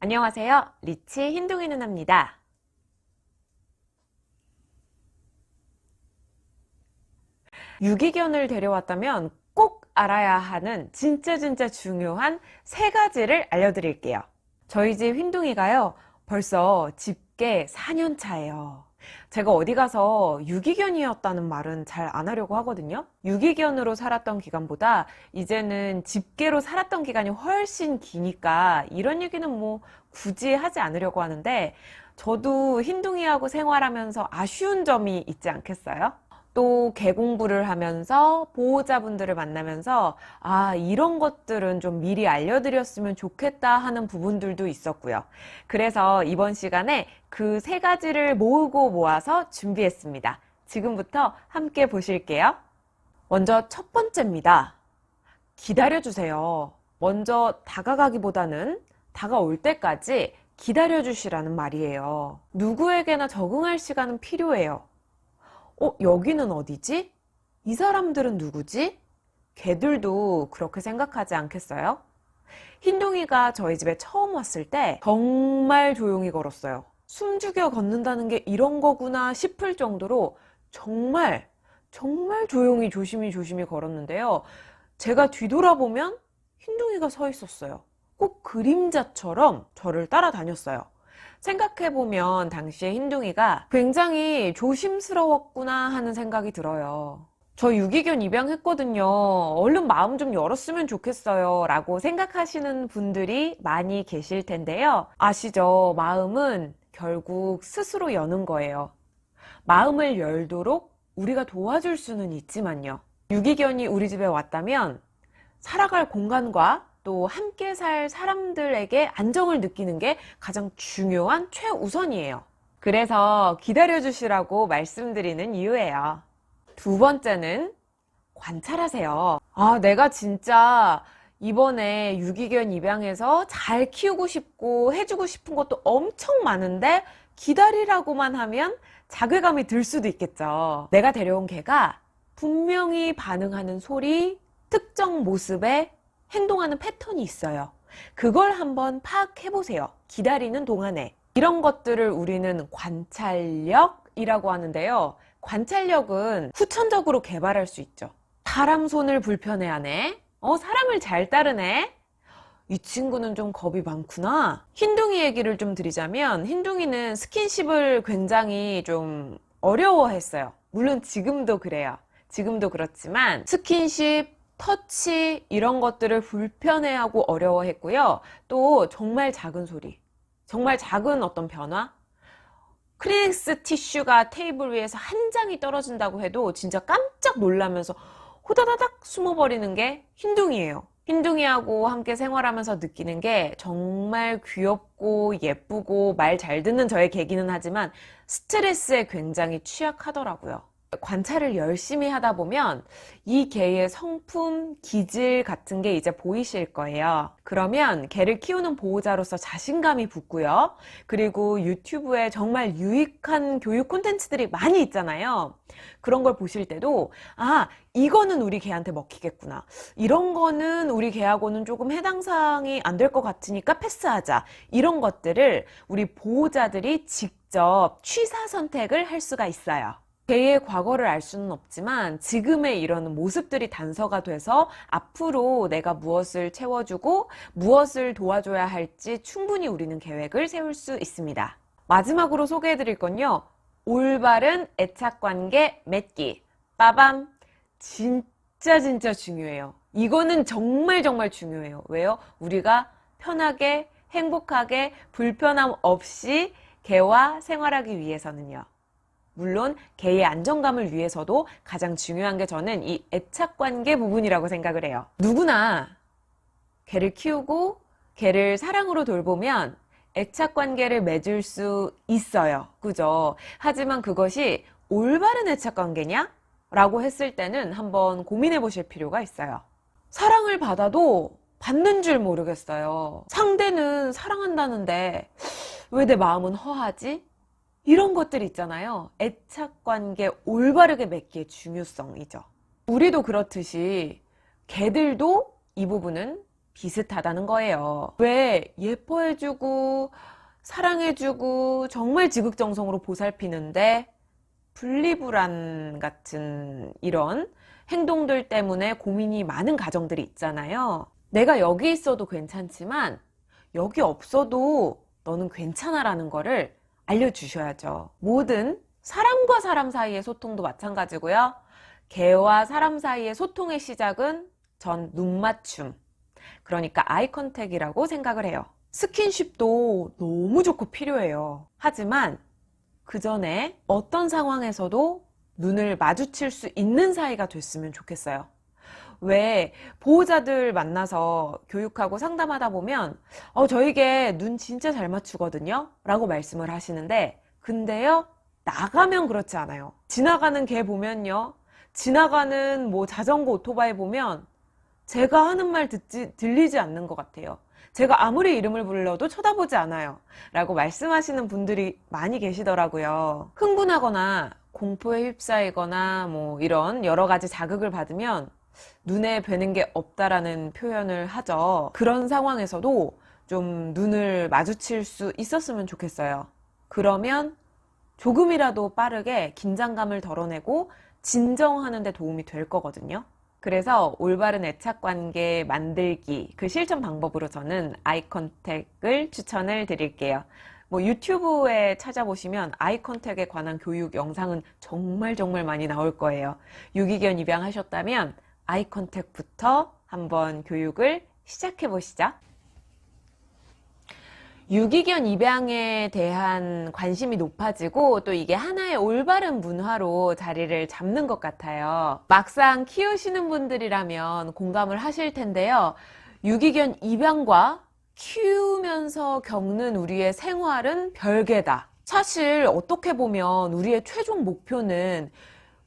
안녕하세요. 리치 흰둥이 누나입니다. 유기견을 데려왔다면 꼭 알아야 하는 진짜 진짜 중요한 세 가지를 알려드릴게요. 저희 집 흰둥이가요, 벌써 집계 4년 차예요. 제가 어디 가서 유기견이었다는 말은 잘 안 하려고 하거든요. 유기견으로 살았던 기간보다 이제는 집계로 살았던 기간이 훨씬 기니까 이런 얘기는 뭐 굳이 하지 않으려고 하는데 저도 흰둥이하고 생활하면서 아쉬운 점이 있지 않겠어요? 또 개공부를 하면서 보호자분들을 만나면서 아, 이런 것들은 좀 미리 알려드렸으면 좋겠다 하는 부분들도 있었고요. 그래서 이번 시간에 그 세 가지를 모으고 모아서 준비했습니다. 지금부터 함께 보실게요. 먼저 첫 번째입니다. 기다려주세요. 먼저 다가가기보다는 다가올 때까지 기다려주시라는 말이에요. 누구에게나 적응할 시간은 필요해요. 어, 여기는 어디지? 이 사람들은 누구지? 개들도 그렇게 생각하지 않겠어요? 흰둥이가 저희 집에 처음 왔을 때 정말 조용히 걸었어요. 숨죽여 걷는다는 게 이런 거구나 싶을 정도로 정말, 정말 조용히 조심히 조심히 걸었는데요. 제가 뒤돌아보면 흰둥이가 서 있었어요. 꼭 그림자처럼 저를 따라다녔어요. 생각해보면 당시에 흰둥이가 굉장히 조심스러웠구나 하는 생각이 들어요. 저 유기견 입양했거든요. 얼른 마음 좀 열었으면 좋겠어요. 라고 생각하시는 분들이 많이 계실 텐데요. 아시죠? 마음은 결국 스스로 여는 거예요. 마음을 열도록 우리가 도와줄 수는 있지만요. 유기견이 우리 집에 왔다면 살아갈 공간과 또 함께 살 사람들에게 안정을 느끼는 게 가장 중요한 최우선이에요. 그래서 기다려주시라고 말씀드리는 이유예요. 두 번째는 관찰하세요. 아, 내가 진짜 이번에 유기견 입양해서 잘 키우고 싶고 해주고 싶은 것도 엄청 많은데 기다리라고만 하면 자괴감이 들 수도 있겠죠. 내가 데려온 개가 분명히 반응하는 소리, 특정 모습에 행동하는 패턴이 있어요. 그걸 한번 파악해 보세요. 기다리는 동안에. 이런 것들을 우리는 관찰력이라고 하는데요. 관찰력은 후천적으로 개발할 수 있죠. 사람 손을 불편해하네. 어, 사람을 잘 따르네. 이 친구는 좀 겁이 많구나. 흰둥이 얘기를 좀 드리자면, 흰둥이는 스킨십을 굉장히 좀 어려워했어요. 물론 지금도 그래요. 지금도 그렇지만, 스킨십, 터치 이런 것들을 불편해하고 어려워했고요. 또 정말 작은 소리, 정말 작은 어떤 변화, 크리닉스 티슈가 테이블 위에서 한 장이 떨어진다고 해도 진짜 깜짝 놀라면서 호다다닥 숨어버리는 게 흰둥이에요. 흰둥이하고 함께 생활하면서 느끼는 게 정말 귀엽고 예쁘고 말 잘 듣는 저의 계기는 하지만 스트레스에 굉장히 취약하더라고요. 관찰을 열심히 하다 보면 이 개의 성품, 기질 같은 게 이제 보이실 거예요. 그러면 개를 키우는 보호자로서 자신감이 붙고요. 그리고 유튜브에 정말 유익한 교육 콘텐츠들이 많이 있잖아요. 그런 걸 보실 때도 아, 이거는 우리 개한테 먹히겠구나. 이런 거는 우리 개하고는 조금 해당 사항이 안 될 것 같으니까 패스하자. 이런 것들을 우리 보호자들이 직접 취사 선택을 할 수가 있어요. 개의 과거를 알 수는 없지만 지금의 이런 모습들이 단서가 돼서 앞으로 내가 무엇을 채워주고 무엇을 도와줘야 할지 충분히 우리는 계획을 세울 수 있습니다. 마지막으로 소개해 드릴 건요. 올바른 애착 관계 맺기. 빠밤. 진짜 진짜 중요해요. 이거는 정말 정말 중요해요. 왜요? 우리가 편하게 행복하게 불편함 없이 개와 생활하기 위해서는요. 물론 개의 안정감을 위해서도 가장 중요한 게 저는 이 애착 관계 부분이라고 생각을 해요. 누구나 개를 키우고 개를 사랑으로 돌보면 애착 관계를 맺을 수 있어요. 그죠? 하지만 그것이 올바른 애착 관계냐? 라고 했을 때는 한번 고민해 보실 필요가 있어요. 사랑을 받아도 받는 줄 모르겠어요. 상대는 사랑한다는데 왜 내 마음은 허하지? 이런 것들 있잖아요. 애착 관계 올바르게 맺기의 중요성이죠. 우리도 그렇듯이 개들도 이 부분은 비슷하다는 거예요. 왜 예뻐해주고 사랑해주고 정말 지극정성으로 보살피는데 분리불안 같은 이런 행동들 때문에 고민이 많은 가정들이 있잖아요. 내가 여기 있어도 괜찮지만 여기 없어도 너는 괜찮아라는 거를 알려주셔야죠. 모든 사람과 사람 사이의 소통도 마찬가지고요. 개와 사람 사이의 소통의 시작은 전 눈맞춤. 그러니까 아이 컨택이라고 생각을 해요. 스킨십도 너무 좋고 필요해요. 하지만 그 전에 어떤 상황에서도 눈을 마주칠 수 있는 사이가 됐으면 좋겠어요. 왜 보호자들 만나서 교육하고 상담하다 보면 어 저에게 눈 진짜 잘 맞추거든요? 라고 말씀을 하시는데 근데요 나가면 그렇지 않아요. 지나가는 개 보면요. 지나가는 뭐 자전거 오토바이 보면 제가 하는 말 듣지 들리지 않는 것 같아요. 제가 아무리 이름을 불러도 쳐다보지 않아요. 라고 말씀하시는 분들이 많이 계시더라고요. 흥분하거나 공포에 휩싸이거나 뭐 이런 여러 가지 자극을 받으면 눈에 뵈는 게 없다라는 표현을 하죠. 그런 상황에서도 좀 눈을 마주칠 수 있었으면 좋겠어요. 그러면 조금이라도 빠르게 긴장감을 덜어내고 진정하는 데 도움이 될 거거든요. 그래서 올바른 애착 관계 만들기 그 실천 방법으로 저는 아이 컨택을 추천을 드릴게요. 뭐 유튜브에 찾아보시면 아이 컨택에 관한 교육 영상은 정말 정말 많이 나올 거예요. 유기견 입양하셨다면 아이 컨택부터 한번 교육을 시작해 보시죠. 유기견 입양에 대한 관심이 높아지고 또 이게 하나의 올바른 문화로 자리를 잡는 것 같아요. 막상 키우시는 분들이라면 공감을 하실 텐데요. 유기견 입양과 키우면서 겪는 우리의 생활은 별개다. 사실 어떻게 보면 우리의 최종 목표는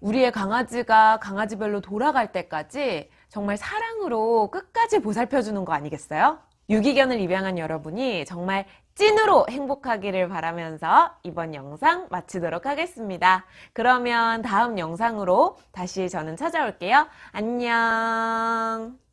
우리의 강아지가 강아지별로 돌아갈 때까지 정말 사랑으로 끝까지 보살펴주는 거 아니겠어요? 유기견을 입양한 여러분이 정말 찐으로 행복하기를 바라면서 이번 영상 마치도록 하겠습니다. 그러면 다음 영상으로 다시 저는 찾아올게요. 안녕.